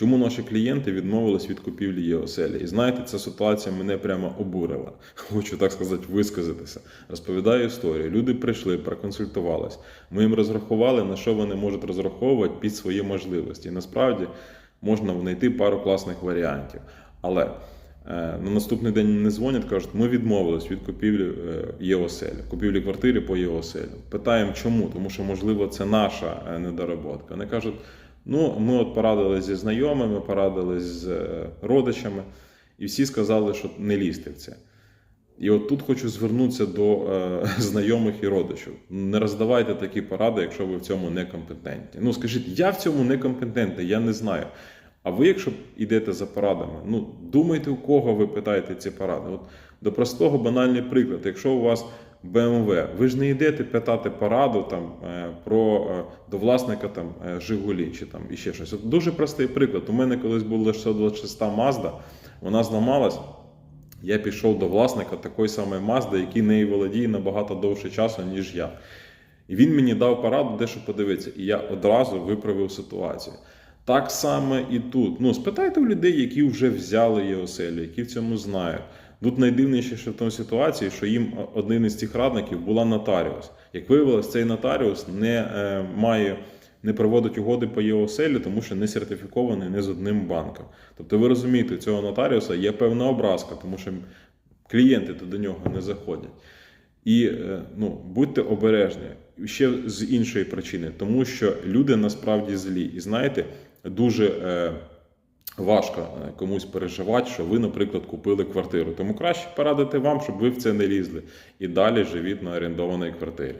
Чому наші клієнти відмовились від купівлі ЄОСЕЛі? І знаєте, ця ситуація мене прямо обурила. Хочу так сказати, висказатися. Розповідаю історію. Люди прийшли, проконсультувались. Ми їм розрахували, на що вони можуть розраховувати під свої можливості. І насправді можна знайти пару класних варіантів. Але е, на наступний день не дзвонять, кажуть, ми відмовились від купівлі е, ЄОСЕЛі, купівлі квартири по ЄОСЕЛі. Питаємо, чому? Тому що, можливо, це наша е, недоработка. Вони кажуть, ну, ми от порадились зі знайомими, порадились з е, родичами, і всі сказали, що не лізьте в це. І от тут хочу звернутися до е, знайомих і родичів. Не роздавайте такі поради, якщо ви в цьому некомпетентні. Ну скажіть, я в цьому некомпетентний, я не знаю. А ви, якщо йдете за порадами, ну думайте, у кого ви питаєте ці поради. От до простого банальний приклад. Якщо у вас BMW, ви ж не йдете питати пораду там е, про е, до власника там е, Жигулі чи там іще щось. От дуже простий приклад. У мене колись була 626 Mazda, вона зламалась. Я пішов до власника такої самої Мазди, який нею володіє набагато довше часу, ніж я. І він мені дав пораду, де що подивитися. І я одразу виправив ситуацію. Так само і тут. Ну, спитайте у людей, які вже взяли ЄОСЕЛі, які в цьому знають. Тут найдивніше що в тому ситуації, що їм один із цих радників була нотаріус. Як виявилось, цей нотаріус не е, має не проводить угоди по ЄОСЕЛі, тому що не сертифікований не з одним банком. Тобто, ви розумієте, у цього нотаріуса є певна образка, тому що клієнти до нього не заходять. І е, ну, будьте обережні ще з іншої причини, тому що люди насправді злі. І знаєте, дуже е, важко е, комусь переживати, що ви, наприклад, купили квартиру. Тому краще порадити вам, щоб ви в це не лізли. І далі живіть на орендованій квартирі.